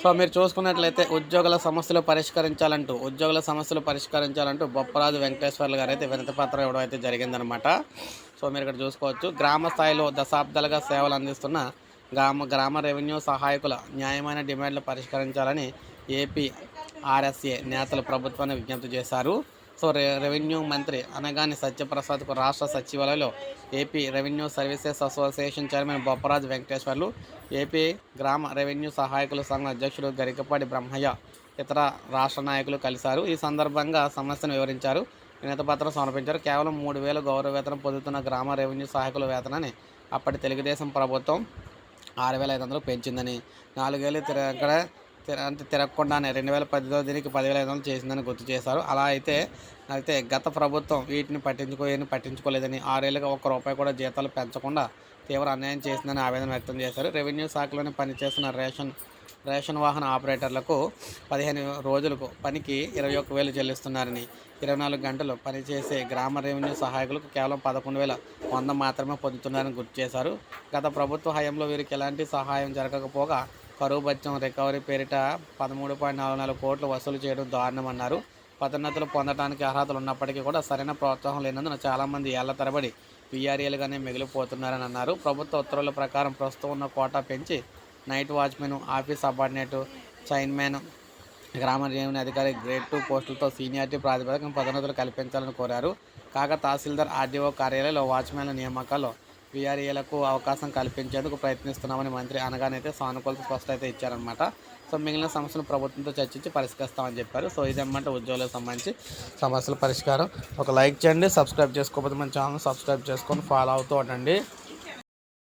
So మీరు చూసుకున్నట్లయితే ఉద్యోగుల సమస్యలు పరిష్కరించాలంటూ ఉద్యోగుల సమస్యలు పరిష్కరించాలంటూ బొప్పరాజు వెంకటేశ్వర్లు గారు అయితే వినతి పత్రం ఇవ్వడం అయితే జరిగిందనమాట. సో మీరు ఇక్కడ చూసుకోవచ్చు గ్రామ స్థాయిలో దశాబ్దాలుగా సేవలు అందిస్తున్న గ్రామ గ్రామ రెవెన్యూ సహాయకుల న్యాయమైన డిమాండ్లు పరిష్కరించాలని ఏపీ ఆర్ఎస్ఏ నేతలు ప్రభుత్వాన్ని విజ్ఞప్తి చేశారు. సో రె రెవెన్యూ మంత్రి అనగాని సత్యప్రసాద్కు రాష్ట్ర సచివాలయంలో AP revenue services association chairman Bopparaj Venkateswarlu AP గ్రామ రెవెన్యూ సహాయకుల సంఘం అధ్యక్షుడు గరికపాటి బ్రహ్మయ్య ఇతర రాష్ట్ర నాయకులు కలిశారు. ఈ సందర్భంగా సమస్యను వివరించారు. వినతిపత్రం సమర్పించారు. కేవలం మూడు వేల గౌరవ వేతనం పొందుతున్న గ్రామ రెవెన్యూ సహాయకుల వేతనాన్ని అప్పటి తెలుగుదేశం ప్రభుత్వం ఆరు వేల ఐదు వందలు పెంచిందని నాలుగేళ్ళు తిరగడ అంటే తిరగకుండానే రెండు వేల పదిలో దీనికి పదివేల ఐదు వందలు చేసిందని గుర్తు చేశారు. అలా అయితే అయితే గత ప్రభుత్వం వీటిని పట్టించుకోని పట్టించుకోలేదని ఆరేళ్ళుగా ఒక్క రూపాయి కూడా జీతాలు పెంచకుండా తీవ్ర అన్యాయం చేసిందని ఆవేదన వ్యక్తం చేశారు. రెవెన్యూ శాఖలోనే పనిచేస్తున్న రేషన్ రేషన్ వాహన ఆపరేటర్లకు పదిహేను రోజులకు పనికి ఇరవై ఒక్క వేలు చెల్లిస్తున్నారని ఇరవై నాలుగు గంటలు పనిచేసే గ్రామ రెవెన్యూ సహాయకులకు కేవలం పదకొండు వేల వంద మాత్రమే పొందుతున్నారని గుర్తు చేశారు. గత ప్రభుత్వ హయాంలో వీరికి ఎలాంటి సహాయం జరగకపోగా కరువు బత్యం రికవరీ పేరిట పదమూడు పాయింట్ నాలుగు నాలుగు కోట్లు వసూలు చేయడం దారుణమన్నారు. పదోన్నతులు పొందడానికి అర్హతలు ఉన్నప్పటికీ కూడా సరైన ప్రోత్సాహం లేనందున చాలామంది ఏళ్ళ తరబడి పీఆర్ఏలుగానే మిగిలిపోతున్నారని అన్నారు. ప్రభుత్వ ఉత్తర్వుల ప్రకారం ప్రస్తుతం ఉన్న కోటా పెంచి night watchmen office subordinate chainmen గ్రామ రెవెన్యూ అధికారి గ్రేడ్ టూ పోస్టులతో సీనియారిటీ ప్రాతిపదికన పదోన్నతులు కల్పించాలని కోరారు. కాగా తహసీల్దార్ ఆర్డీఓ కార్యాలయంలో వాచ్మెన్ల నియామకాల్లో వీఆర్ఏలకు అవకాశం కల్పించేందుకు ప్రయత్నిస్తున్నామని మంత్రి అనగానైతే సానుకూలత స్పష్టత అయితే ఇచ్చారనమాట సో మిగిలిన సమస్యలు ప్రభుత్వంతో చర్చించి పరిష్కరిస్తామని చెప్పారు. సో ఇదన్నమాట ఉద్యోగులకు సంబంధించి సమస్యల పరిష్కారం. ఒక లైక్ చేయండి సబ్స్క్రైబ్ చేసుకోకపోతే మన ఛానల్ సబ్స్క్రైబ్ చేసుకొని ఫాలో అవుతూ ఉండండి.